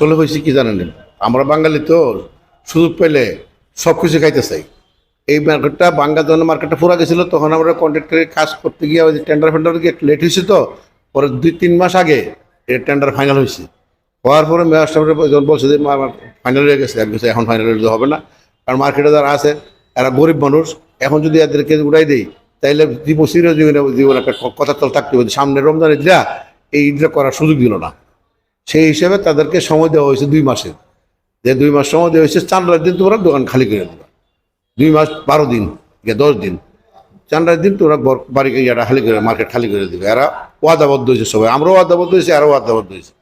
আসলে হয়েছে কি জানেন? আমরা বাঙালি তো সুযোগ পেলে সব কিছু খাইতে চাই। এই মার্কেটটা বাঙ্গা যখন মার্কেটটা পুরা গেছিল তখন আমরা কন্ট্রাক্টরে কাজ করতে গিয়ে ওই টেন্ডার ফেন্ডার গিয়ে লেট হয়েছে তো পরে দুই তিন মাস আগে এই টেন্ডার ফাইনাল হয়েছে। হওয়ার পরে মেয়র যখন বলছে যে ফাইনাল হয়ে গেছে। বলছি, এখন ফাইনাল হলে হবে না। কারণ মার্কেটে যারা আছে এরা গরিব মানুষ। এখন যদি এদেরকে উড়াই দেই তাইলে জীবন জীবনে জীবন একটা কথা চল থাকতে হবে সামনে রমজান ঈদরা এই ঈদটা করার সুযোগ দিল না। সেই হিসেবে তাদেরকে সময় দেওয়া হয়েছে দুই মাসের। যে দুই মাস সময় দেওয়া হয়েছে চান্দ্রার দিন তোমরা দোকান খালি করে দেবা। দুই মাস বারো দিন দশ দিন। চান্দ্রার দিন তোমরা ঘর- বাড়ি ইয়াটা খালি করে, মার্কেট খালি করে দেবে। এরা ওয়াদাবদ্ধ হয়েছে সবাই। আমরাও ওয়াদাবদ্ধ হয়েছি আরও ওয়াদাবদ্ধ হয়েছে।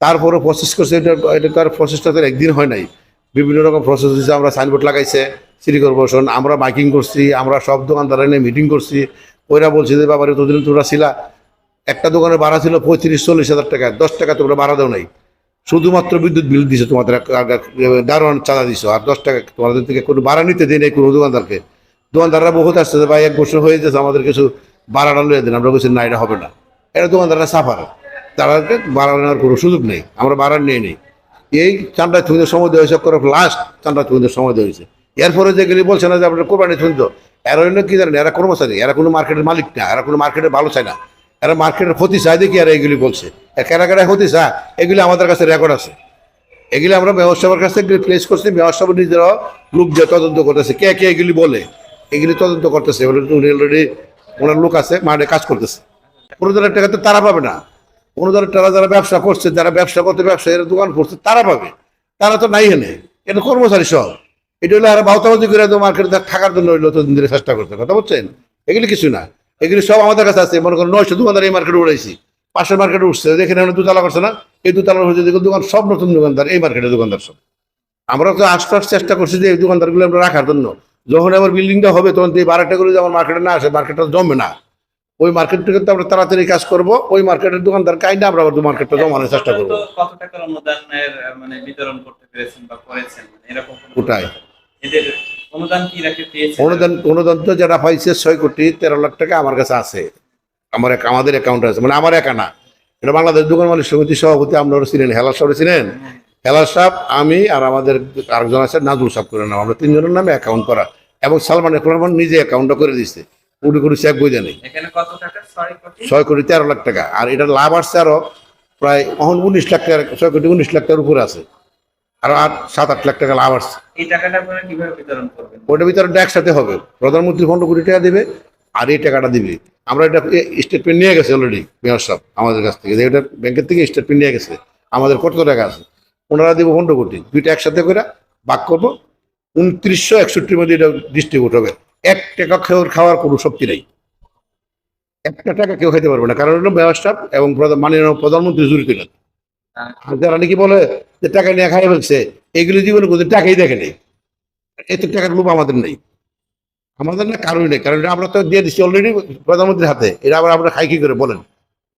তারপরে প্রসেস করছে, এটা এটা তো আর প্রসেসটা তো একদিন হয় নাই। বিভিন্ন রকম প্রসেস হয়েছে, আমরা সাইনবোর্ড লাগাইছে সিটি কর্পোরেশন আমরা মাইকিং করছি, আমরা সব দোকানদার এনে মিটিং করছি। ওরা বলছে যে, বাবারে তোদের তোমরা ছিলা একটা দোকানের ভাড়া ছিল পঁয়ত্রিশ, চল্লিশ হাজার টাকা, দশ টাকা তোমরা ভাড়া দাও নাই। শুধুমাত্র বিদ্যুৎ বিল দিছো তোমাদের দারোয়ান চাঁদা দিছো, আর দশ টাকা তোমাদের থেকে কোনো ভাড়া নিতে দিই নাই কোনো দোকানদারকে। দোকানদাররা বহুত আসছে ভাই, এক বছর হয়ে যাচ্ছে আমাদের কিছু ভাড়াটা লইয়ে দিন। আমরা বলছি, না, এটা হবে না। এটা দোকানদাররা সাফার। তাদেরকে ভাড়া নেওয়ার কোনো সুযোগ নেই, আমরা ভাড়া নিয়ে নেই। এই চান্ডা থুইদের সময় দেওয়া হয়েছে করে লাস্ট চান্ডা থুইদের সময় দেওয়া হয়েছে। এরপরে যেগুলি বলছে না যে, আপনার কোরবানি তো এরা কি জানেন, এরা কর্মচারী, এরা কোনো মার্কেটের মালিক না, এরা কোনো মার্কেটে ভালো চায় না। এরা মার্কেটের ক্ষতি চায় দেখি আর এগুলি বলছে। কেনা কেনা ক্ষতি চায়। এগুলি আমাদের কাছে রেকর্ড আছে। এগুলি আমরা ব্যবসার কাছ থেকে প্লেস করছি ব্যবসা নিজেরাও লোক যে তদন্ত করতেছে। কে কে এগুলি বলে? এগুলি তদন্ত করতেছে। উনি অলরেডি ওনার লোক আছে, মাঠে কাজ করতেছে। কোনো ধরনের টাকা তো তারা পাবে না। কোনো ধরনের টাকা যারা ব্যবসা করছে, যারা ব্যবসা করতে ব্যবসায়ীরা দোকান করছে তারা পাবে। তারা তো নাই এনে। এটা কর্মচারী সব। এটা হলো আর বাউতাবাজি করে মার্কেটে থাকার জন্য চেষ্টা করতে কথা বলছেন? এগুলি কিছু না। এগুলি সব আমাদের কাছে আছে। মনে করেন নয়শো দোকানদার এই মার্কেটে উড়াইছি। পাশের মার্কেটে উঠছে। যেখানে আমরা দুতলা করছে না। এই দুতলা হচ্ছে দোকান সব নতুন দোকানদার এই মার্কেটের দোকানদার সব। আমরা তো আস্তে আস্তে চেষ্টা করছি যে এই দোকানদারগুলো আমরা রাখার জন্য। যখন আমার বিল্ডিংটা হবে তখন এই বারোটাগুলো যে আমার মার্কেটে না আসে মার্কেটটা জমবে না। ওই মার্কেটটাকে তো আমরা তাড়াতাড়ি কাজ করব। ওই মার্কেটের দোকানদার কাইন্ডা আমরা আবার মার্কেটটা জমানোর চেষ্টা করব। তো কত টাকার অনুদানের মানে বিতরণ করতে পেরেছেন বা করেছেন? মানে এরকম ওটাই। অনুদান অনুদান তো যেটা পাইছে ছয় কোটি তেরো লাখ টাকা আমার কাছে আছে। আমার আমাদের অ্যাকাউন্টে আছে মানে আমার একা না। এটা বাংলাদেশ দোকান মালিক সমিতির সভাপতি আপনারা ছিলেন হেলার সাহেব ছিলেন হেলার সাহেব আমি আর আমাদের আরেকজন আছে নাজুল সাহেব করে নাম। আমরা তিনজনের নামে অ্যাকাউন্ট করা। এবং সালমান রহমান নিজে অ্যাকাউন্টটা করে দিচ্ছে কোটি কোটি চেক বই টাকা? ছয় কোটি? তেরো লাখ টাকা। আর এটার লাভ আসছে আরও প্রায় এখন উনিশ লাখ টাকা ছয় কোটি উনিশ লাখ টাকার উপরে আছে। আরও আট সাত আট লাখ টাকা লাভ আসছে। এই টাকাটা আপনারা কীভাবে বিতরণ করবেন? ওটার ভিতরে একসাথে হবে। প্রধানমন্ত্রী পনেরো কোটি টাকা দিবে আর এই টাকাটা দিবে। আমরা এটা স্টেটমেন্ট নিয়ে গেছে অলরেডি মেয়র সাহেব আমাদের কাছ থেকে। যে এটা ব্যাংকের থেকে স্টেটমেন্ট নিয়ে গেছে আমাদের কত টাকা আছে? ওনারা দিব পনেরো কোটি। দুইটা একসাথে করে ভাগ করব উনত্রিশশো একষট্টির মধ্যে এটা ডিস্ট্রিবিউট হবে। এক টাকা খাওয়ার খাওয়ার কোনো শক্তি নেই। একটা টাকা কেউ খাইতে পারবে না কারণ হলো সাহেব এবং মাননীয় প্রধানমন্ত্রী জড়িত। না যারা নাকি বলে যে টাকা নিয়ে খাই ফেলছে, এগুলি জীবনে কোথায় টাকাই দেখে নেই। এত টাকার লোভ আমাদের নেই। আমাদের না কারোই নেই। কারণ আমরা তো দিয়ে দিচ্ছি অলরেডি প্রধানমন্ত্রীর হাতে। এটা আবার আমরা খাই কি করে? বলেন।